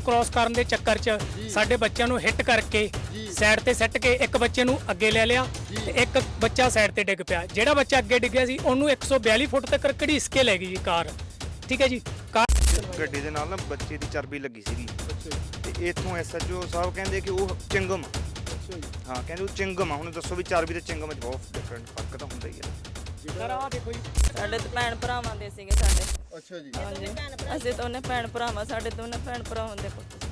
ਨੂੰ ਕ੍ਰਾਸ ਕਰਨ ਦੇ ਚੱਕਰ 'ਚ ਸਾਡੇ ਬੱਚਿਆਂ ਨੂੰ ਹਿੱਟ ਕਰਕੇ ਸਾਈਡ ਤੇ ਸੱਟ ਕੇ ਇੱਕ ਬੱਚੇ ਨੂੰ ਅੱਗੇ ਲੈ ਲਿਆ ਤੇ ਇੱਕ ਬੱਚਾ ਸਾਈਡ ਤੇ ਡਿੱਗ ਪਿਆ। ਜਿਹੜਾ ਬੱਚਾ ਅੱਗੇ ਡਿੱਗਿਆ ਸੀ ਉਹਨੂੰ 142 ਫੁੱਟ ਤੱਕ ਘੜੀਸ ਕੇ ਲੈ ਗਈ ਜੀ ਕਾਰ। ਠੀਕ ਹੈ ਜੀ? ਕਾਰ ਗੱਡੀ ਦੇ ਨਾਲ ਨਾ ਬੱਚੇ ਦੀ ਚਰਬੀ ਲੱਗੀ ਸੀਗੀ। ਤੇ ਇੱਥੋਂ ਐਸਐਚਓ ਸਾਹਿਬ ਕਹਿੰਦੇ ਕਿ ਉਹ ਚਿੰਗਮ ਆ। ਹਾਂ ਕਹਿੰਦੇ ਉਹ ਚਿੰਗਮ ਆ। ਹੁਣ ਦੱਸੋ ਵੀ ਚਰਬੀ ਤੇ ਚਿੰਗਮ ਵਿੱਚ ਬਹੁਤ ਡਿਫਰੈਂਟ ਫ਼ਰਕ ਤਾਂ ਹੁੰਦਾ ਹੀ ਆ। ਸਰ ਆਹ ਦੇਖੋ ਜੀ ਸਾਡੇ ਤੇ ਭੈਣ ਭਰਾਵਾਂ ਦੇ ਸੀਗੇ ਸਾਡੇ। ਅੱਛਾ ਜੀ। ਹਾਂਜੀ। ਅਸੀਂ ਦੋਨੇ ਭੈਣ ਭਰਾਵਾਂ ਸਾਡੇ ਦੋਨੇ ਭੈਣ ਭਰਾਵਾਂ ਦੇ ਪੁੱਤ।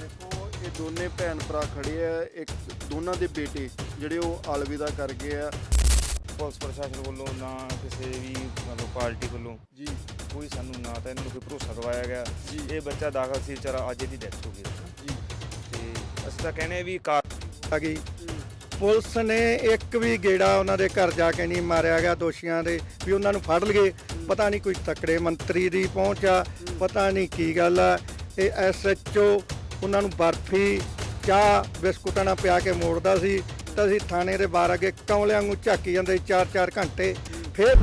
ਦੇਖੋ ਇਹ ਦੋਨੇ ਭੈਣ ਭਰਾ ਖੜੇ ਆ ਇੱਕ ਦੋਨਾਂ ਦੇ ਬੇਟੇ ਜਿਹੜੇ ਉਹ ਅਲਵਿਦਾ ਕਰ ਗਏ ਆ। ਪੁਲਿਸ ਪ੍ਰਸ਼ਾਸਨ ਵੱਲੋਂ ਨਾ ਕਿਸੇ ਵੀ ਮਤਲਬ ਪਾਰਟੀ ਵੱਲੋਂ ਜੀ। ਕੋਈ ਸਾਨੂੰ ਨਾ ਤਾਂ ਇਹਨਾਂ ਨੂੰ ਕੋਈ ਭਰੋਸਾ ਦਵਾਇਆ ਗਿਆ। ਜੀ। ਇਹ ਬੱਚਾ ਦਾਖਲ ਸੀ ਵਿਚਾਰਾ ਅੱਜ ਇਹਦੀ ਡੈਥ ਹੋ ਗਈ। ਜੀ। ਤੇ ਅਸੀਂ ਤਾਂ ਕਹਿੰਦੇ ਵੀ ਕਾਰ ਆ ਗਈ। ਪੁਲਿਸ ਨੇ ਇੱਕ ਵੀ ਗੇੜਾ ਉਹਨਾਂ ਦੇ ਘਰ ਜਾ ਕੇ ਨਹੀਂ ਮਾਰਿਆ ਗਿਆ ਦੋਸ਼ੀਆਂ ਦੇ ਵੀ ਉਹਨਾਂ ਨੂੰ ਫੜ ਲਈਏ। ਪਤਾ ਨਹੀਂ ਕੋਈ ਤਕੜੇ ਮੰਤਰੀ ਦੀ ਪਹੁੰਚ ਆ, ਪਤਾ ਨਹੀਂ ਕੀ ਗੱਲ ਆ। ਇਹ ਐਸਐਚਓ ਉਹਨਾਂ ਨੂੰ ਬਰਫੀ, ਚਾਹ, ਬਿਸਕੁਟਾਂ ਨਾਲ ਪਿਆ ਕੇ ਮੋੜਦਾ ਸੀ ਤਾਂ ਅਸੀਂ ਥਾਣੇ ਦੇ ਬਾਹਰ ਅੱਗੇ ਕੌਲਿਆਂ ਨੂੰ ਝਾਕੀ ਜਾਂਦੇ 4-4 ਘੰਟੇ। ਫਿਰ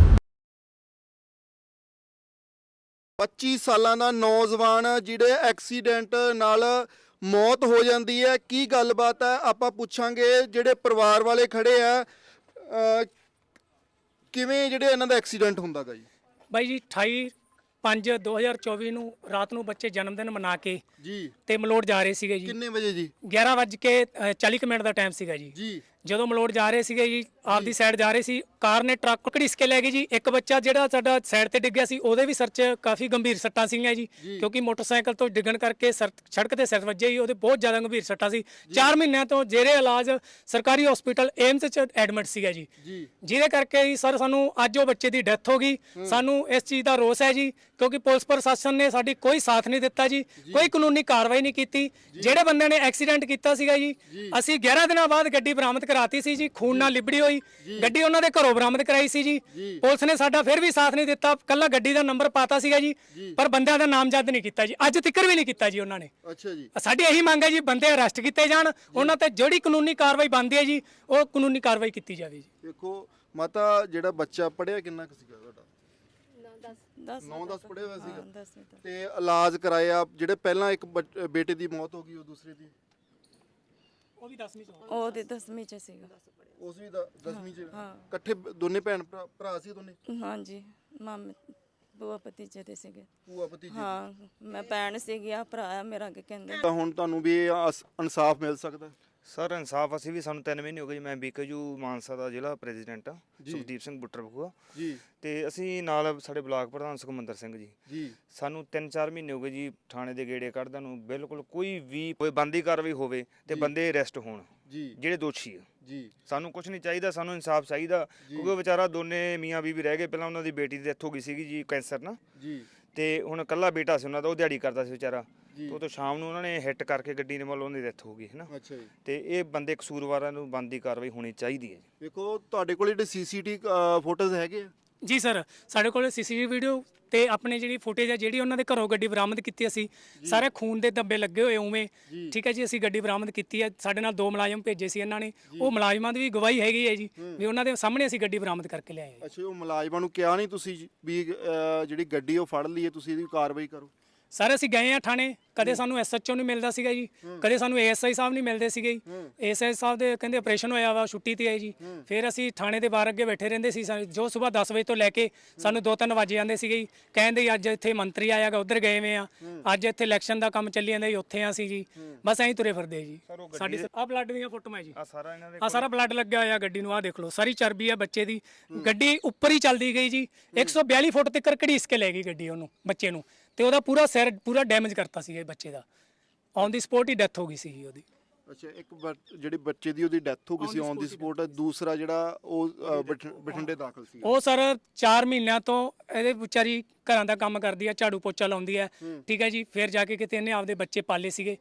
25 ਸਾਲਾਂ ਦਾ ਨੌਜਵਾਨ ਜਿਹੜੇ ਐਕਸੀਡੈਂਟ ਨਾਲ ਮੌਤ ਹੋ ਜਾਂਦੀ ਹੈ, ਕੀ ਗੱਲਬਾਤ ਹੈ? ਆਪਾਂ ਪੁੱਛਾਂਗੇ ਜਿਹੜੇ ਪਰਿਵਾਰ ਵਾਲੇ ਖੜੇ ਆ ਕਿਵੇਂ ਜਿਹੜੇ ਇਹਨਾਂ ਦਾ ਐਕਸੀਡੈਂਟ ਹੁੰਦਾਗਾ ਜੀ? ਬਾਈ ਜੀ 28 5 2024 ਨੂੰ ਰਾਤ ਨੂੰ ਬੱਚੇ ਜਨਮ ਦਿਨ ਮਨਾ ਕੇ ਜੀ। ਤੇ ਮਲੋੜ ਜਾ ਰਹੇ ਸੀਗੇ ਜੀ। ਕਿੰਨੇ ਵਜੇ ਜੀ? 11 ਵੱਜ ਕੇ ਅ, 40 ਕੁ ਮਿੰਟ ਦਾ ਟਾਈਮ ਸੀਗਾ ਜੀ। ਜੀ। ਜਦੋਂ ਮਲੋੜ ਜਾ ਰਹੇ ਸੀਗੇ ਜੀ ਆਪਦੀ ਸਾਈਡ ਜਾ ਰਹੇ ਸੀ ਕਾਰ ਨੇ ਟਰੱਕ ਘੜੀਸ ਕੇ ਲੈ ਗਈ ਜੀ। ਇੱਕ ਬੱਚਾ ਜਿਹੜਾ ਸਾਡਾ ਸਾਈਡ ਤੇ ਡਿੱਗਿਆ ਸੀ ਉਹਦੇ ਵੀ ਸਿਰ 'ਚ ਕਾਫੀ ਗੰਭੀਰ ਸੱਟਾਂ ਸੀਗੀਆਂ ਜੀ। ਕਿਉਂਕਿ ਮੋਟਰਸਾਈਕਲ ਤੋਂ ਡਿੱਗਣ ਕਰਕੇ ਸਰ- ਸੜਕ ਤੇ ਸਿਰ ਵੱਜੇ ਜੀ ਉਹਦੇ ਬਹੁਤ ਜ਼ਿਆਦਾ ਗੰਭੀਰ ਸੱਟਾਂ ਸੀ। 4 ਮਹੀਨਿਆਂ ਤੋਂ ਜੇਰੇ ਇਲਾਜ ਸਰਕਾਰੀ ਹਸਪੀਟਲ ਏਮਸ 'ਚ ਐਡਮਿਟ ਸੀਗਾ ਜੀ। ਜੀ। ਜਿਹਦੇ ਕਰਕੇ ਹੀ ਸਰ ਸਾਨੂੰ ਅੱਜ ਉਹ ਬੱਚੇ ਦੀ ਡੈਥ ਹੋ ਗਈ। ਸਾਨੂੰ ਇਸ ਚੀਜ਼ ਦਾ ਰੋਸ ਹੈ ਜੀ ਕਿਉਂਕਿ ਪੁਲਿਸ ਪ੍ਰਸ਼ਾਸਨ ਨੇ ਸਾਡੀ ਕੋਈ ਸਾਥ ਨਹੀਂ ਦਿੱਤਾ ਜੀ ਕੋਈ ਕਾਨੂੰਨੀ ਕਾਰਵਾਈ ਨਹੀਂ ਕੀਤੀ। ਜਿਹੜੇ ਬੰਦੇ ਨੇ ਐਕਸੀਡੈਂਟ ਕੀਤਾ ਸੀਗਾ ਜੀ ਅਸੀਂ 11 ਦਿਨਾਂ ਬਾਅਦ ਗੱਡੀ ਬਰਾਮਦ ਕਰਾਤੀ ਸੀ ਜੀ ਖੂਨ ਨਾਲ ਲਿਬੜੀ ਹੋਈ। ਗੱਡੀ ਉਹਨਾਂ ਦੇ ਘਰੋਂ ਬਰਾਮਦ ਕਰਾਈ ਸੀ ਜੀ। ਪੁਲਿਸ ਨੇ ਸਾਡਾ ਫਿਰ ਵੀ ਸਾਥ ਨਹੀਂ ਦਿੱਤਾ। ਕੱਲਾ ਗੱਡੀ ਦਾ ਨੰਬਰ ਪਾਤਾ ਸੀਗਾ ਜੀ ਪਰ ਬੰਦਿਆਂ ਦਾ ਨਾਮਜ਼ਦ ਨਹੀਂ ਕੀਤਾ ਜੀ। ਅੱਜ ਤੱਕ ਵੀ ਨਹੀਂ ਕੀਤਾ ਜੀ ਉਹਨਾਂ ਨੇ। ਅੱਛਾ ਜੀ। ਸਾਡੀ ਇਹੀ ਮੰਗ ਹੈ ਜੀ ਬੰਦੇ ਅਰੈਸਟ ਕੀਤੇ ਜਾਣ। ਉਹਨਾਂ ਤੇ ਜਿਹੜੀ ਕਾਨੂੰਨੀ ਕਾਰਵਾਈ ਬਣਦੀ ਹੈ ਜੀ ਉਹ ਕਾਨੂੰਨੀ ਕਾਰਵਾਈ ਕੀਤੀ ਜਾਵੇ ਜੀ। ਦੇਖੋ ਮਾਤਾ ਜਿਹੜਾ ਬੱਚਾ ਪੜਿਆ ਕਿੰਨਾ ਕੁ ਸੀਗਾ ਤੁਹਾਡਾ? 10 9-10 ਪੜਿਆ ਹੋਇਆ ਸੀਗਾ। 10 ਮਿੰਟ ਤੇ ਇਲਾਜ ਕਰਾਇਆ ਜਿਹੜੇ ਪਹਿਲਾਂ ਇੱਕ ਬੇਟੇ ਦੀ ਮੌਤ ਹੋ ਗਈ ਉਹ ਦੂਸਰੇ ਦੀ? ਉਹ ਵੀ 10ਵੀਂ ਚ ਉਹ ਤੇ 10ਵੀਂ ਚ ਸੀਗਾ। ਉਸ ਵੀ 10ਵੀਂ ਚ ਇਕੱਠੇ ਦੋਨੇ ਭੈਣ ਭਰਾ- ਭਰਾ ਸੀ ਦੋਨੇ? ਹਾਂਜੀ ਮਾਮੇ ਬੁਆ ਭਤੀਜੇ ਦੇ ਸੀਗੇ। ਭੂਆ ਭਤੀਜੇ ਹਾਂ ਮੈਂ ਭੈਣ ਸੀਗੀ ਆ ਭਰਾ ਆ ਮੇਰਾ ਕੀ ਕਹਿੰਦੇ। ਤਾਂ ਹੁਣ ਤੁਹਾਨੂੰ ਵੀ ਇਹ ਅਸ- ਇਨਸਾਫ ਮਿਲ ਸਕਦਾ? ਸਰ ਇਨਸਾਫ ਅਸੀਂ ਵੀ ਸਾਨੂੰ 3 ਮਹੀਨੇ ਹੋ ਗਏ ਜੀ ਮੈਂ ਬੀਕੇਯੂ ਮਾਨਸਾ ਦਾ ਜ਼ਿਲ੍ਹਾ ਪ੍ਰੈਜ਼ੀਡੈਂਟ ਆ ਸੁਖਦੀਪ ਸਿੰਘ ਬੁੱਟਰ ਬਖੂਆ ਜੀ। ਤੇ ਅਸੀਂ ਨਾਲ ਸਾਡੇ ਬਲਾਕ ਪ੍ਰਧਾਨ ਸੁਖਮੰਦਰ ਸਿੰਘ ਜੀ। ਜੀ। ਸਾਨੂੰ 3-4 ਮਹੀਨੇ ਹੋ ਗਏ ਜੀ ਥਾਣੇ ਦੇ ਗੇੜੇ ਕੱਢਦਿਆਂ ਨੂੰ ਬਿਲਕੁਲ ਕੋਈ ਵੀ ਕੋਈ ਬੰਦੀ ਕਾਰਵਾਈ ਹੋਵੇ ਤੇ ਬੰਦੇ ਅਰੈਸਟ ਹੋਣ ਜੀ। ਜਿਹੜੇ ਦੋਸ਼ੀ ਆ। ਜੀ। ਸਾਨੂੰ ਕੁਝ ਨਹੀਂ ਚਾਹੀਦਾ ਸਾਨੂੰ ਇਨਸਾਫ ਚਾਹੀਦਾ ਕਿਉਂਕਿ ਉਹ ਵਿਚਾਰਾ ਦੋਨੇ ਮੀਆਂ ਬੀਵੀ ਰਹਿ ਗਏ ਪਹਿਲਾਂ ਉਹਨਾਂ ਦੀ ਬੇਟੀ ਦੀ ਡੈਥ ਹੋ ਗਈ ਸੀਗੀ ਜੀ ਕੈਂਸਰ ਨਾਲ ਜੀ। ਤੇ ਹੁਣ ਇਕੱਲਾ ਬੇਟਾ ਸੀ ਉਹਨਾਂ ਦਾ ਉਹ ਦਿਹਾੜੀ ਕਰਦਾ ਸੀ ਵਿਚਾਰਾ। ਤੇ ਉਹ ਤੋਂ ਸ਼ਾਮ ਨੂੰ ਉਹਨਾਂ ਨੇ ਹਿੱਟ ਕਰਕੇ ਗੱਡੀ ਨੇ ਮਤਲਬ ਉਹਦੀ ਡੈਥ ਹੋ ਗਈ ਹੈ ਨਾ ਅੱਛਾ ਜੀ। ਤੇ ਇਹ ਬੰਦੇ ਕਸੂਰਵਾਰਾਂ ਨੂੰ ਬੰਦੀ ਕਾਰਵਾਈ ਹੋਣੀ ਚਾਹੀਦੀ ਹੈ ਜੀ। ਦੇਖੋ ਤੁਹਾਡੇ ਕੋਲ ਜਿਹੜੇ ਸੀਸੀਟੀ ਫੋਟੋਜ਼ ਹੈਗੇ ਆ? ਜੀ ਸਰ ਸਾਡੇ ਕੋਲ ਸੀਸੀਟੀਵੀ ਵੀਡੀਓ ਤੇ ਆਪਣੇ ਜਿਹੜੀ ਫੁਟੇਜ ਹੈ ਜਿਹੜੀ ਉਹਨਾਂ ਦੇ ਘਰੋਂ ਗੱਡੀ ਬਰਾਮਦ ਕੀਤੀ ਅਸੀਂ ਸਾਰੇ ਖੂਨ ਦੇ ਧੱਬੇ ਲੱਗੇ ਹੋਏ ਉਵੇਂ। ਠੀਕ ਹੈ ਜੀ ਅਸੀਂ ਗੱਡੀ ਬਰਾਮਦ ਕੀਤੀ ਹੈ ਸਾਡੇ ਨਾਲ ਦੋ ਮੁਲਾਜ਼ਮ ਭੇਜੇ ਸੀ ਇਹਨਾਂ ਨੇ। ਉਹ ਮੁਲਾਜ਼ਮਾਂ ਦੀ ਵੀ ਗਵਾਹੀ ਹੈਗੀ ਹੈ ਜੀ ਵੀ ਉਹਨਾਂ ਦੇ ਸਾਹਮਣੇ ਅਸੀਂ ਗੱਡੀ ਬਰਾਮਦ ਕਰਕੇ ਲਿਆਏ ਹਾਂ ਅੱਛਾ ਉਹ ਮੁਲਾਜ਼ਮਾਂ ਨੂੰ ਕਿਹਾ ਨਹੀਂ ਤੁਸੀਂ ਵੀ ਅਹ, ਜਿਹੜੀ ਗੱਡੀ ਉਹ ਫੜ ਲਈਏ ਤੁਸੀਂ ਇਹਦੀ ਕਾਰਵਾਈ ਕਰੋ। ਸਰ ਅਸੀਂ ਗਏ ਆ ਥਾਣੇ। ਕਦੇ ਸਾਨੂੰ ਐਸਐਚਓ ਨਹੀਂ ਮਿਲਦਾ ਸੀਗਾ ਜੀ। ਕਦੇ ਸਾਨੂੰ ਏਐਸਆਈ ਸਾਹਿਬ ਨਹੀਂ ਮਿਲਦੇ ਸੀਗੇ ਏਐਸਆਈ ਸਾਹਿਬ ਦੇ ਕਹਿੰਦੇ ਆਪਰੇਸ਼ਨ ਹੋਇਆ ਵਾ ਛੁੱਟੀ ਤੇ ਹੈ ਜੀ। ਫਿਰ ਅਸੀਂ ਥਾਣੇ ਦੇ ਬਾਹਰ ਅੱਗੇ ਬੈਠੇ ਰਹਿੰਦੇ ਸੀ। ਜੋ ਸਵੇਰ 10 ਵਜੇ ਤੋਂ ਲੈ ਕੇ ਸਾਨੂੰ 2-3 ਵਜੇ ਜਾਂਦੇ ਸੀਗੇ ਜੀ। ਕਹਿੰਦੇ ਅੱਜ ਇੱਥੇ ਮੰਤਰੀ ਆਇਆਗਾ ਉਧਰ ਗਏ ਵੇ ਆ। ਅੱਜ ਇੱਥੇ ਇਲੈਕਸ਼ਨ ਦਾ ਕੰਮ ਚੱਲੀ ਜਾਂਦਾ ਜੀ ਉੱਥੇ ਆ ਅਸੀਂ ਜੀ। ਬਸ ਐਂ ਤੁਰੇ ਫਿਰਦੇ ਜੀ। ਸਾਡੀ ਆ ਬਲੱਡ ਦੀਆਂ ਫੋਟੋਆਂ ਜੀ। ਆ ਸਾਰਾ ਇਹਨਾਂ ਦੇ ਆ ਸਾਰਾ ਬਲੱਡ ਲੱਗਿਆ ਹੋਇਆ ਗੱਡੀ ਨੂੰ ਆ ਦੇਖ ਲਓ। ਸਾਰੀ ਚਰਬੀ ਆ ਬੱਚੇ ਦੀ। ਗੱਡੀ ਉੱਪਰ ਹੀ ਚੱਲਦੀ ਗਈ ਜੀ। 142 ਫੁੱਟ ਤੱਕ ਘੜੀਸ ਕੇ ਲੈ ਗਈ ਗੱਡੀ ਉਹਨੂੰ ਬੱਚੇ ਨੂੰ। ਤੇ ਉਹਦਾ ਪੂਰਾ ਸਿਰ ਪੂਰਾ ਡੈਮੇਜ ਕਰਤਾ ਸੀ ਇਹ ਬੱਚੇ ਦਾ। ਔਨ ਦੀ ਸਪੋਟ ਹੀ ਡੈਥ ਹੋ ਗਈ ਸੀ ਉਹਦੀ। ਅੱਛਾ ਇੱਕ ਬੱਚ- ਜਿਹੜੇ ਬੱਚੇ ਦੀ ਉਹਦੀ ਡੈਥ ਹੋ ਗਈ ਸੀ ਔਨ ਦੀ ਸਪੋਟ ਦੂਸਰਾ ਜਿਹੜਾ ਉਹ ਬਠ- ਬਠਿੰਡੇ ਦਾਖਲ ਸੀ ਉਹ ਸਰ 4 ਮਹੀਨਿਆਂ ਤੋਂ ਇਹਦੇ ਵਿਚਾਰੀ ਘਰਾਂ ਦਾ ਕੰਮ ਕਰਦੀ ਆ ਝਾੜੂ ਪੋਚਾ ਲਾਉਂਦੀ ਆ। ਠੀਕ ਹੈ ਜੀ ਫਿਰ ਜਾ ਕੇ ਕਿਤੇ ਇਹਨੇ ਆਪਦੇ ਬੱਚੇ ਪਾਲੇ ਸੀਗੇ।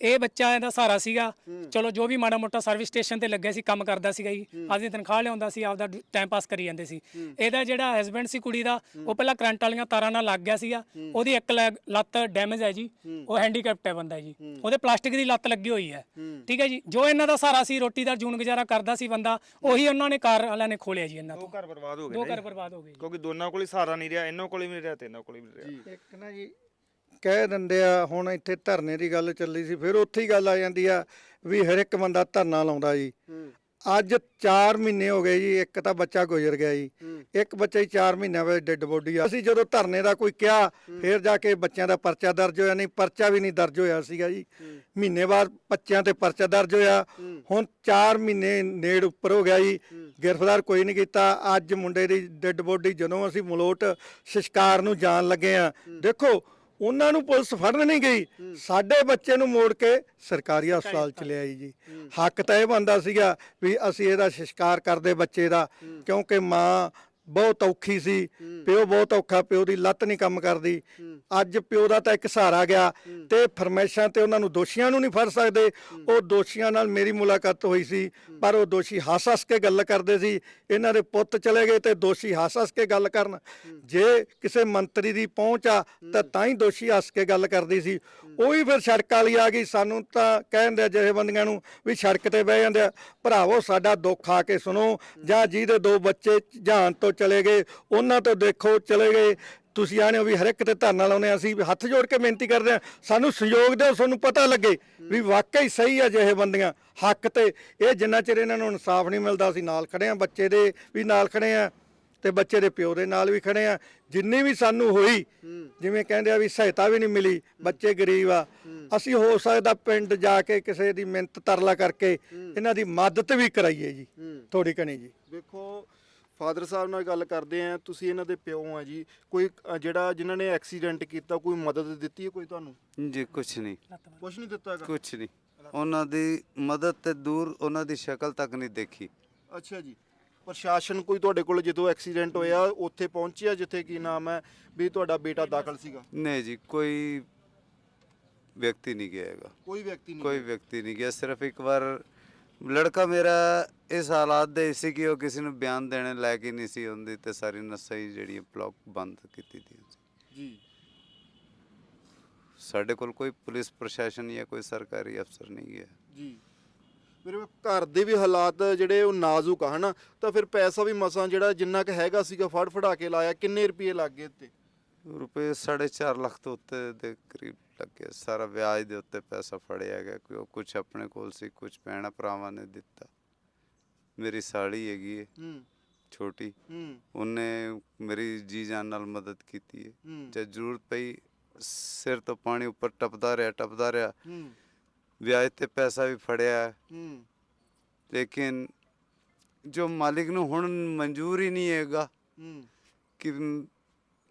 ਇਹ ਬੱਚਾ ਇਹਦਾ ਸਹਾਰਾ ਸੀਗਾ। ਚਲੋ ਜੋ ਵੀ ਮਾੜਾ ਮੋਟਾ ਸਰਵਿਸ ਸਟੇਸ਼ਨ ਤੇ ਲੱਗਿਆ ਸੀ ਕੰਮ ਕਰਦਾ ਸੀਗਾ ਜੀ। ਆਪਦੀ ਤਨਖਾਹ ਲਿਆਉਂਦਾ ਸੀ ਆਪਦਾ ਟਾਈਮ ਪਾਸ ਕਰੀ ਜਾਂਦੇ ਸੀ। ਇਹਦਾ ਜਿਹੜਾ ਹਸਬੰਡ ਸੀ ਕੁੜੀ ਦਾ ਉਹ ਪਹਿਲਾਂ ਕਰੰਟ ਵਾਲੀਆਂ ਤਾਰਾਂ ਨਾਲ ਲੱਗ ਗਿਆ ਸੀਗਾ। ਉਹਦੀ ਇੱਕ ਲੱਤ ਡੈਮੇਜ ਹੈ ਜੀ। ਉਹ ਹੈਂਡੀਕੈਪਟ ਹੈ ਬੰਦਾ ਜੀ। ਉਹਦੇ ਪਲਾਸਟਿਕ ਦੀ ਲੱਤ ਲੱਗੀ ਹੋਈ ਹੈ। ਠੀਕ ਹੈ ਜੀ। ਜੋ ਇਹਨਾਂ ਦਾ ਸਹਾਰਾ ਸੀ ਰੋਟੀ ਦਾ ਜੂਨ ਗੁਜ਼ਾਰਾ ਕਰਦਾ ਸੀ ਬੰਦਾ ਉਹੀ ਉਹਨਾਂ ਨੇ ਕਾਰ ਵਾਲਿਆਂ ਨੇ ਖੋਲਿਆ ਜੀ ਇਹਨਾਂ ਦੋ ਤੋਂ ਘਰ ਬਰਬਾਦ ਹੋ ਗਏ ਦੋ ਘਰ ਬਰਬਾਦ ਹੋ ਗਏ ਕਿਉਂਕਿ ਦੋਨਾਂ ਕੋਲ ਹੀ ਸਹਾਰਾ ਨਹੀਂ ਰਿਹਾ ਇਹਨਾਂ ਕੋਲ ਵੀ ਨਹੀਂ ਰਿਹਾ ਤੇ ਇਹਨਾਂ ਕੋਲ ਵੀ ਰਿਹਾ। ਇੱਕ ਨਾ ਜੀ ਕਹਿ ਦਿੰਦੇ ਆ ਹੁਣ ਇੱਥੇ ਧਰਨੇ ਦੀ ਗੱਲ ਚੱਲੀ ਸੀ ਫਿਰ ਉੱਥੇ ਹੀ ਗੱਲ ਆ ਜਾਂਦੀ ਆ ਵੀ ਹਰ ਇੱਕ ਬੰਦਾ ਧਰਨਾ ਲਾਉਂਦਾ ਜੀ। ਅੱਜ 4 ਮਹੀਨੇ ਹੋ ਗਏ ਜੀ ਇੱਕ ਤਾਂ ਬੱਚਾ ਗੁਜ਼ਰ ਗਿਆ ਜੀ। ਇੱਕ ਬੱਚਾ ਹੀ 4 ਮਹੀਨਿਆਂ ਵਿੱਚ ਡੈੱਡ ਬੋਡੀ ਆ। ਅਸੀਂ ਜਦੋਂ ਧਰਨੇ ਦਾ ਕੋਈ ਕਿਹਾ ਫਿਰ ਜਾ ਕੇ ਬੱਚਿਆਂ ਦਾ ਪਰਚਾ ਦਰਜ ਹੋਇਆ ਨਹੀਂ ਪਰਚਾ ਵੀ ਨਹੀਂ ਦਰਜ ਹੋਇਆ ਸੀਗਾ ਜੀ। ਮਹੀਨੇ ਬਾਅਦ ਬੱਚਿਆਂ ਤੇ ਪਰਚਾ ਦਰਜ ਹੋਇਆ। ਹੁਣ 4 ਮਹੀਨੇ ਨੇੜ ਉੱਪਰ ਹੋ ਗਿਆ ਜੀ। ਗ੍ਰਿਫਤਾਰ ਕੋਈ ਨਹੀਂ ਕੀਤਾ। ਅੱਜ ਮੁੰਡੇ ਦੀ ਡੈੱਡ ਬੋਡੀ ਜਦੋਂ ਅਸੀਂ ਮਲੋਟ ਸ਼ਿਸ਼ਕਾਰ ਨੂੰ ਜਾਣ ਲੱਗੇ ਆ ਦੇਖੋ ਉਹਨਾਂ ਨੂੰ ਪੁਲਿਸ ਫੜਨ ਨਹੀਂ ਗਈ। ਸਾਡੇ ਬੱਚੇ ਨੂੰ ਮੋੜ ਕੇ ਸਰਕਾਰੀ ਹਸਪਤਾਲ ਚ ਲਿਆਈ ਜੀ। ਹੱਕ ਤਾਂ ਇਹ ਬੰਦਾ ਸੀਗਾ ਵੀ ਅਸੀਂ ਇਹਦਾ ਸ਼ਿਸ਼ਕਾਰ ਕਰਦੇ ਬੱਚੇ ਦਾ ਕਿਉਂਕਿ ਮਾਂ ਬਹੁਤ ਔਖੀ ਸੀ। ਪਿਓ ਬਹੁਤ ਔਖਾ ਪਿਓ ਦੀ ਲੱਤ ਨਹੀਂ ਕੰਮ ਕਰਦੀ। ਅੱਜ ਪਿਓ ਦਾ ਤਾਂ ਇੱਕ ਸਹਾਰਾ ਗਿਆ ਤੇ ਫਰਮੈਸ਼ਾਂ ਤੇ ਉਹਨਾਂ ਨੂੰ ਦੋਸ਼ੀਆਂ ਨੂੰ ਨਹੀਂ ਫੜ ਸਕਦੇ। ਉਹ ਦੋਸ਼ੀਆਂ ਨਾਲ ਮੇਰੀ ਮੁਲਾਕਾਤ ਹੋਈ ਸੀ ਪਰ ਉਹ ਦੋਸ਼ੀ ਹੱਸ ਹੱਸ ਕੇ ਗੱਲ ਕਰਦੇ ਸੀ। ਇਹਨਾਂ ਦੇ ਪੁੱਤ ਚਲੇ ਗਏ ਤੇ ਦੋਸ਼ੀ ਹੱਸ ਹੱਸ ਕੇ ਗੱਲ ਕਰਨ। ਜੇ ਕਿਸੇ ਮੰਤਰੀ ਦੀ ਪਹੁੰਚ ਆ ਤਾਂ ਤਾਂ ਹੀ ਦੋਸ਼ੀ ਹੱਸ ਕੇ ਗੱਲ ਕਰਦੀ ਸੀ। ਉਹ ਵੀ ਫਿਰ ਸੜਕ ਵਾਲੀ ਆ ਗਈ। ਸਾਨੂੰ ਤਾਂ ਕਹਿੰਦੇ ਆ ਜਿਹੇ ਬੰਦੀਆਂ ਨੂੰ ਵੀ ਸੜਕ ਤੇ ਬਹਿ ਜਾਂਦੇ ਆ। ਭਰਾਵੋ ਸਾਡਾ ਦੁੱਖ ਆ ਕੇ ਸੁਣੋ। ਜਾਂ ਜਿਹਦੇ ਦੋ ਬੱਚੇ ਜਾਨ ਤੋਂ ਚਲੇ ਗਏ ਉਹਨਾਂ ਤੋਂ ਦੇਖੋ ਚਲੇ ਗਏ। ਤੁਸੀਂ ਹੋ ਵੀ ਹਰ ਇੱਕ ਤੇ ਧਰਨਾ ਲਾਉਨੇ ਅਸੀਂ ਹੱਥ ਜੋੜ ਕੇ ਬੇਨਤੀ ਕਰਦੇ ਆ ਸਾਨੂੰ ਸਹਿਯੋਗ ਦਿਓ ਸਾਨੂੰ ਪਤਾ ਲੱਗੇ ਵੀ ਵਾਕਈ ਸਹੀ ਆ ਜਿਹੇ ਬੰਦੀਆਂ ਹੱਕ ਤੇ। ਇਹ ਜਿੰਨਾ ਚਿਰ ਇਹਨਾਂ ਨੂੰ ਇਨਸਾਫ ਨਹੀਂ ਮਿਲਦਾ ਅਸੀਂ ਨਾਲ ਖੜੇ ਆ ਬੱਚੇ ਦੇ ਵੀ ਨਾਲ ਖੜੇ ਆ ਤੇ ਬੱਚੇ ਦੇ ਪਿਓ ਦੇ ਨਾਲ ਵੀ ਖੜੇ ਆ ਜਿੰਨੀ ਵੀ ਸਾਨੂੰ ਹੋਈ ਜਿਵੇਂ ਕਹਿੰਦੇ ਆ ਵੀ ਸਹਾਇਤਾ ਵੀ ਨਹੀਂ ਮਿਲੀ ਬੱਚੇ ਗਰੀਬ ਆ। ਅਸੀਂ ਹੋ ਸਕਦਾ ਪਿੰਡ ਜਾ ਕੇ ਕਿਸੇ ਦੀ ਮਿੰਤ ਤਰਲਾ ਕਰਕੇ ਇਹਨਾਂ ਦੀ ਮਦਦ ਵੀ ਕਰਾਈਏ ਜੀ ਥੋੜੀ ਕਣੀ ਜੀ। ਵੇਖੋ ਫਾਦਰ ਸਾਹਿਬ ਨਾਲ ਗੱਲ ਕਰਦੇ ਆ ਤੁਸੀਂ ਇਹਨਾਂ ਦੇ ਪਿਓ ਆ ਜੀ। ਕੋਈ ਅ, ਜਿਹੜਾ ਜਿਨ੍ਹਾਂ ਨੇ ਐਕਸੀਡੈਂਟ ਕੀਤਾ ਕੋਈ ਮਦਦ ਦਿੱਤੀ ਹੈ ਕੋਈ ਤੁਹਾਨੂੰ? ਜੀ ਕੁਛ ਨਹੀਂ। ਕੁਝ ਨਹੀਂ ਦਿੱਤਾ ਹੈਗਾ? ਕੁਛ ਨਹੀਂ। ਉਹਨਾਂ ਦੀ ਮਦਦ ਤੇ ਦੂਰ ਉਹਨਾਂ ਦੀ ਸ਼ਕਲ ਤੱਕ ਨਹੀਂ ਦੇਖੀ। ਅੱਛਾ ਜੀ। ਪ੍ਰਸ਼ਾਸਨ ਕੋਈ ਤੁਹਾਡੇ ਕੋਲ ਜਦੋਂ ਐਕਸੀਡੈਂਟ ਹੋਇਆ ਉੱਥੇ ਪਹੁੰਚਿਆ ਜਿੱਥੇ ਕੀ ਨਾਮ ਹੈ ਵੀ ਤੁਹਾਡਾ ਬੇਟਾ ਦਾਖਲ ਸੀਗਾ? ਨਹੀਂ ਜੀ ਕੋਈ ਵਿਅਕਤੀ ਨਹੀਂ ਗਿਆ ਹੈਗਾ। ਕੋਈ ਵਿਅਕਤੀ ਨਹੀਂ ਕੋਈ ਵਿਅਕਤੀ ਨਹੀਂ ਗਿਆ। ਸਿਰਫ ਇੱਕ ਵਾਰ ਲੜਕਾ ਮੇਰਾ ਇਸ ਹਾਲਾਤ ਦੇ ਸੀ ਕਿ ਉਹ ਕਿਸੇ ਨੂੰ ਬਿਆਨ ਦੇਣ ਲਾਇਕ ਹੀ ਨਹੀਂ ਸੀ ਹੁੰਦੀ ਤੇ ਸਾਰੀ ਨਸਾਂ ਹੀ ਜਿਹੜੀ ਬਲੌਕ ਬੰਦ ਕੀਤੀ ਦੀ ਜੀ। ਸਾਡੇ ਕੋਲ ਕੋਈ ਪੁਲਿਸ ਪ੍ਰਸ਼ਾਸਨ ਜਾਂ ਕੋਈ ਸਰਕਾਰੀ ਅਫਸਰ ਨਹੀਂ ਗਿਆ ਜੀ। ਮੇਰੇ ਘਰ ਦੇ ਵੀ ਹਾਲਾਤ ਜਿਹੜੇ ਉਹ ਨਾਜ਼ੁਕ ਆ ਹਨਾ? ਤਾਂ ਫਿਰ ਪੈਸਾ ਵੀ ਮਸਾਂ ਜਿਹੜਾ ਜਿੰਨਾ ਕ ਹੈਗਾ ਸੀਗਾ ਫੜ ਫੜਾ ਕੇ ਲਾਇਆ ਕਿੰਨੇ ਰੁਪਏ ਲੱਗ ਗਏ ਤੇ ਰੁਪਏ 4.5 ਲੱਖ ਤੋਂ ਉੱਤੇ ਦੇ ਕਰੀਬ ਲੱਗੇ। ਸਾਰਾ ਵਿਆਜ ਦੇ ਉੱਤੇ ਪੈਸਾ ਫੜਿਆ ਗਿਆ। ਕੋਈ ਕੁਝ ਆਪਣੇ ਕੋਲ ਸੀ ਕੁਝ ਭੈਣਾਂ ਭਰਾਵਾਂ ਨੇ ਦਿੱਤਾ। ਮੇਰੀ ਸਾਲੀ ਹੈਗੀ ਹੈ ਹੂੰ। ਛੋਟੀ। ਹੂੰ। ਉਹਨੇ ਮੇਰੀ ਜੀ ਜਾਨ ਨਾਲ ਮਦਦ ਕੀਤੀ ਹੈ। ਜਦ ਜ਼ਰੂਰਤ ਪਈ ਸਿਰ ਤੋਂ ਪਾਣੀ ਉੱਪਰ ਟਪਦਾ ਰਿਹਾ ਟਪਦਾ ਰਿਹਾ। ਹੂੰ। ਵਿਆਜ ਤੇ ਪੈਸਾ ਵੀ ਫੜਿਆ। ਹੈ, ਲੇਕਿਨ ਜੋ ਮਾਲਿਕ ਨੂੰ ਹੁਣ ਮਨਜ਼ੂਰ ਹੀ ਨਹੀਂ ਹੈਗਾ ਹੂੰ। ਕਿ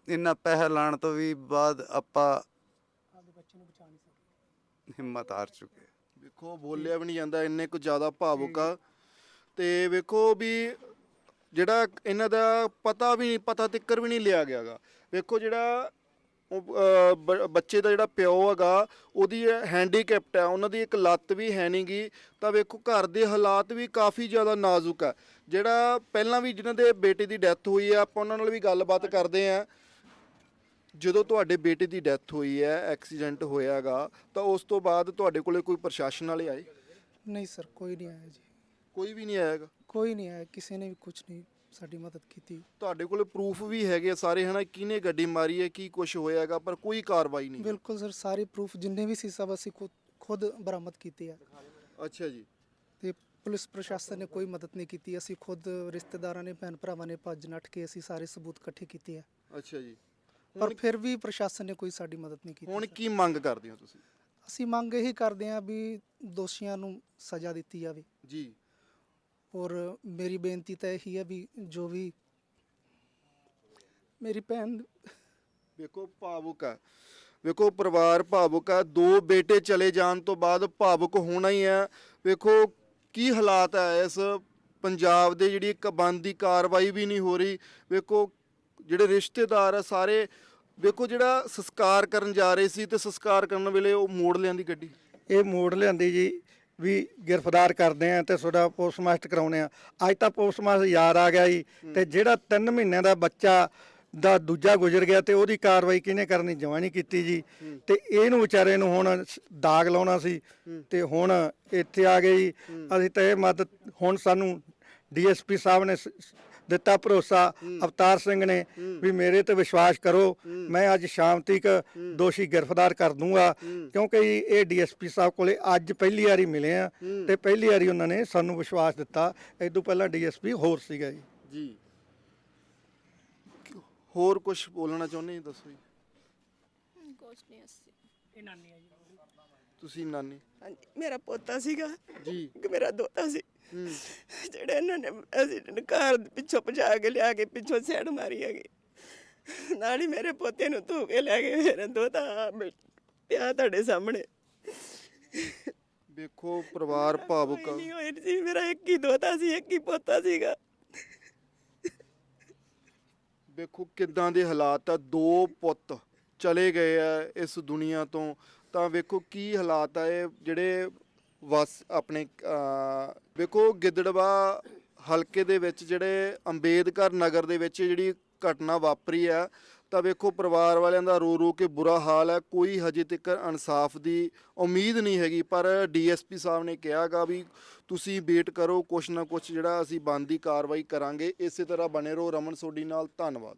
ਇੰਨਾ ਪੈਸਾ ਲਾਣ ਤੋਂ ਵੀ ਬਾਅਦ ਆਪਾਂ ਹਿੰਮਤ ਹਾਰ ਚੁੱਕੇ। ਵੇਖੋ ਬੋਲਿਆ ਵੀ ਨਹੀਂ ਜਾਂਦਾ ਇੰਨੇ ਕੁ ਜ਼ਿਆਦਾ ਭਾਵੁਕ ਆ। ਤੇ ਵੇਖੋ ਵੀ ਜਿਹੜਾ ਇਹਨਾਂ ਦਾ ਪਤਾ ਵੀ ਨਹੀਂ ਪਤਾ ਤਿੱਕਰ ਵੀ ਨਹੀਂ ਲਿਆ ਗਿਆਗਾ। ਵੇਖੋ ਜਿਹੜਾ ਉਹ, ਬ- ਬੱਚੇ ਦਾ ਜਿਹੜਾ ਪਿਓ ਹੈਗਾ ਉਹਦੀ ਹੈਂਡੀਕੈਪਟ ਹੈ ਉਹਨਾਂ ਦੀ ਇੱਕ ਲੱਤ ਵੀ ਹੈ ਨਹੀਂਗੀ ਤਾਂ ਵੇਖੋ ਘਰ ਦੇ ਹਾਲਾਤ ਵੀ ਕਾਫੀ ਜ਼ਿਆਦਾ ਨਾਜ਼ੁਕ ਆ। ਜਿਹੜਾ ਪਹਿਲਾਂ ਵੀ ਜਿਨ੍ਹਾਂ ਦੇ ਬੇਟੇ ਦੀ ਡੈਥ ਹੋਈ ਆ ਆਪਾਂ ਉਹਨਾਂ ਨਾਲ ਵੀ ਗੱਲਬਾਤ ਕਰਦੇ ਆ। ਜਦੋਂ ਤੁਹਾਡੇ ਬੇਟੇ ਦੀ ਡੈਥ ਹੋਈ ਹੈ ਐਕਸੀਡੈਂਟ ਹੋਇਆਗਾ ਤਾਂ ਉਸ ਤੋਂ ਬਾਅਦ ਤੁਹਾਡੇ ਕੋਲੇ ਕੋਈ ਪ੍ਰਸ਼ਾਸਨ ਵਾਲੇ ਆਏ? ਨਹੀਂ ਸਰ ਕੋਈ ਨਹੀਂ ਆਇਆ ਜੀ। ਕੋਈ ਵੀ ਨਹੀਂ ਆਇਆਗਾ? ਕੋਈ ਨਹੀਂ ਆਇਆ ਕਿਸੇ ਨੇ ਵੀ ਕੁਝ ਨਹੀਂ ਸਾਡੀ ਮਦਦ ਕੀਤੀ। ਤੁਹਾਡੇ ਕੋਲੇ ਪ੍ਰੂਫ ਵੀ ਹੈਗੇ ਆ ਸਾਰੇ ਹਨਾ? ਕਿਹਨੇ ਗੱਡੀ ਮਾਰੀ ਹੈ ਕੀ ਕੁਝ ਹੋਇਆਗਾ ਪਰ ਕੋਈ ਕਾਰਵਾਈ ਨਹੀਂ ਬਿਲਕੁਲ ਸਰ ਸਾਰੇ ਪ੍ਰੂਫ ਜਿੰਨੇ ਵੀ ਸੀ ਸਭ ਅਸੀਂ ਖੁਦ ਖੁਦ ਬਰਾਮਦ ਕੀਤੇ ਆ। ਅੱਛਾ ਜੀ। ਤੇ ਪੁਲਿਸ ਪ੍ਰਸ਼ਾਸਨ ਨੇ ਕੋਈ ਮਦਦ ਨਹੀਂ ਕੀਤੀ ਅਸੀਂ ਖੁਦ ਰਿਸ਼ਤੇਦਾਰਾਂ ਨੇ ਭੈਣ ਭਰਾਵਾਂ ਨੇ ਭੱਜ ਨੱਠ ਕੇ ਅਸੀਂ ਸਾਰੇ ਸਬੂਤ ਇਕੱਠੇ ਕੀਤੇ ਆ। ਅੱਛਾ ਜੀ। ਪਰ ਫਿਰ ਵੀ ਪ੍ਰਸ਼ਾਸਨ ਨੇ ਕੋਈ ਸਾਡੀ ਮਦਦ ਨਹੀਂ ਕੀਤੀ ਹੁਣ। ਕੀ ਮੰਗ ਕਰਦੇ ਹੋ ਤੁਸੀਂ? ਅਸੀਂ ਮੰਗ ਇਹੀ ਕਰਦੇ ਹਾਂ ਵੀ ਦੋਸ਼ੀਆਂ ਨੂੰ ਸਜ਼ਾ ਦਿੱਤੀ ਜਾਵੇ। ਜੀ। ਔਰ ਮੇਰੀ ਬੇਨਤੀ ਤਾਂ ਇਹੀ ਹੈ ਵੀ ਜੋ ਵੀ ਮੇਰੀ ਭੈਣ ਵੇਖੋ ਭਾਵੁਕ ਆ। ਵੇਖੋ ਪਰਿਵਾਰ ਭਾਵੁਕ ਆ। ਦੋ ਬੇਟੇ ਚਲੇ ਜਾਣ ਤੋਂ ਬਾਅਦ ਭਾਵੁਕ ਹੋਣਾ ਹੀ ਆ। ਵੇਖੋ ਕੀ ਹਾਲਾਤ ਹੈ ਇਸ ਪੰਜਾਬ ਦੇ ਜਿਹੜੀ ਇੱਕ ਬੰਦੀ ਕਾਰਵਾਈ ਵੀ ਨਹੀਂ ਹੋ ਰਹੀ। ਵੇਖੋ ਜਿਹੜੇ ਰਿਸ਼ਤੇਦਾਰ ਆ ਸਾਰੇ ਵੇਖੋ ਜਿਹੜਾ ਸੰਸਕਾਰ ਕਰਨ ਜਾ ਰਹੇ ਸੀ ਤੇ ਸੰਸਕਾਰ ਕਰਨ ਵੇਲੇ ਉਹ ਮੋੜ ਲਿਆਂਦੀ ਗੱਡੀ। ਇਹ ਮੋੜ ਲਿਆਂਦੀ ਜੀ ਵੀ ਗ੍ਰਿਫਤਾਰ ਕਰਦੇ ਆ ਤੇ ਤੁਹਾਡਾ ਪੋਸਟਮਾਸਟਰ ਕਰਾਉਣੇ ਆ। ਅੱਜ ਤਾਂ ਪੋਸਟਮਾਸਟਰ ਯਾਦ ਆ ਗਿਆ ਜੀ ਤੇ ਜਿਹੜਾ 3 ਮਹੀਨਿਆਂ ਦਾ ਬੱਚਾ ਦਾ ਦੂਜਾ ਗੁਜ਼ਰ ਗਿਆ ਤੇ ਉਹਦੀ ਕਾਰਵਾਈ ਕਿਹਨੇ ਕਰਨੀ ਜਮਾ ਨਹੀਂ ਕੀਤੀ ਜੀ। ਤੇ ਇਹਨੂੰ ਵਿਚਾਰੇ ਨੂੰ ਹੁਣ ਦਾਗ ਲਾਉਣਾ ਸੀ ਤੇ ਹੁਣ ਇੱਥੇ ਆ ਗਏ ਜੀ। ਅਸੀਂ ਤਾਂ ਇਹ ਮਦਦ ਹੁਣ ਸਾਨੂੰ ਡੀਐਸਪੀ ਸਾਹਿਬ ਨੇ ਦਿੱਤਾ ਭਰੋਸਾ। ਅਵਤਾਰ ਸਿੰਘ ਨੇ ਵੀ ਮੇਰੇ ਤੇ ਵਿਸ਼ਵਾਸ ਕਰੋ। ਮੈਂ ਅੱਜ ਸ਼ਾਮ ਤੱਕ ਦੋਸ਼ੀ ਗ੍ਰਿਫਤਾਰ ਕਰ ਦੂੰਗਾ। ਕਿਉਂਕਿ ਇਹ ਡੀਐਸਪੀ ਸਾਹਿਬ ਕੋਲੇ ਅੱਜ ਪਹਿਲੀ ਵਾਰੀ ਮਿਲੇ ਆ ਤੇ ਪਹਿਲੀ ਵਾਰੀ ਉਹਨਾਂ ਨੇ ਸਾਨੂੰ ਵਿਸ਼ਵਾਸ ਦਿੱਤਾ। ਇਸ ਤੋਂ ਪਹਿਲਾਂ ਡੀਐਸਪੀ ਹੋਰ ਸੀਗਾ ਜੀ। ਜੀ। ਹੋਰ ਕੁਝ ਬੋਲਣਾ ਚਾਹੁੰਦੇ ਦੱਸੋ ਜੀ। ਕੁਛ ਨਹੀਂ ਅਸੀਂ ਇਹ ਨਾਨੀ ਆ ਜੀ। ਤੁਸੀਂ ਨਾਨੀ? ਹਾਂਜੀ ਮੇਰਾ ਪੋਤਾ ਸੀਗਾ। ਜੀ। ਇੱਕ ਮੇਰਾ ਦੋਤਾ ਸੀ। ਜਿਹੜੇ ਇਹਨਾਂ ਨੇ ਅਸੀਂ ਘਰ ਪਿੱਛੋਂ ਭਜਾ ਕੇ ਲਿਆ ਕੇ ਪਿੱਛੋਂ ਸੈੜ ਮਾਰੀ ਹੈਗੀ। ਨਾਲ ਹੀ ਮੇਰੇ ਪੋਤੇ ਨੂੰ ਧੂ ਕੇ ਲੈ ਗਏ ਮੇਰਾ ਦੋਤਾ। ਪਿਆ ਤੁਹਾਡੇ ਸਾਹਮਣੇ। ਵੇਖੋ ਪਰਿਵਾਰ ਭਾਵੁਕ ਨਹੀਂ ਹੋਈ ਸੀ ਮੇਰਾ ਇੱਕ ਹੀ ਦੋਤਾ ਸੀ ਇੱਕ ਹੀ ਪੋਤਾ ਸੀਗਾ। ਵੇਖੋ ਕਿੱਦਾਂ ਦੇ ਹਾਲਾਤ ਆ। ਦੋ ਪੁੱਤ ਚਲੇ ਗਏ ਆ ਇਸ ਦੁਨੀਆ ਤੋਂ। ਤਾਂ ਵੇਖੋ ਕੀ ਹਾਲਾਤ ਆ ਇਹ ਜਿਹੜੇ ਵਸ ਆਪਣੇ ਅਹ, ਵੇਖੋ ਗਿੱਦੜਵਾ ਹਲਕੇ ਦੇ ਵਿੱਚ ਜਿਹੜੇ ਅੰਬੇਦਕਰ ਨਗਰ ਦੇ ਵਿੱਚ ਜਿਹੜੀ ਘਟਨਾ ਵਾਪਰੀ ਆ ਤਾਂ ਵੇਖੋ ਪਰਿਵਾਰ ਵਾਲਿਆਂ ਦਾ ਰੋ ਰੋ ਕੇ ਬੁਰਾ ਹਾਲ ਹੈ ਕੋਈ ਹਜੇ ਤੱਕ ਇਨਸਾਫ ਦੀ ਉਮੀਦ ਨਹੀਂ ਹੈਗੀ। ਪਰ ਡੀਐਸਪੀ ਸਾਹਿਬ ਨੇ ਕਿਹਾਗਾ ਵੀ ਤੁਸੀਂ ਵੇਟ ਕਰੋ ਕੁਛ ਨਾ ਕੁਛ ਜਿਹੜਾ ਅਸੀਂ ਬਣਦੀ ਕਾਰਵਾਈ ਕਰਾਂਗੇ। ਇਸੇ ਤਰ੍ਹਾਂ ਬਣੇ ਰਹੋ ਰਮਨ ਸੋਢੀ ਨਾਲ ਧੰਨਵਾਦ।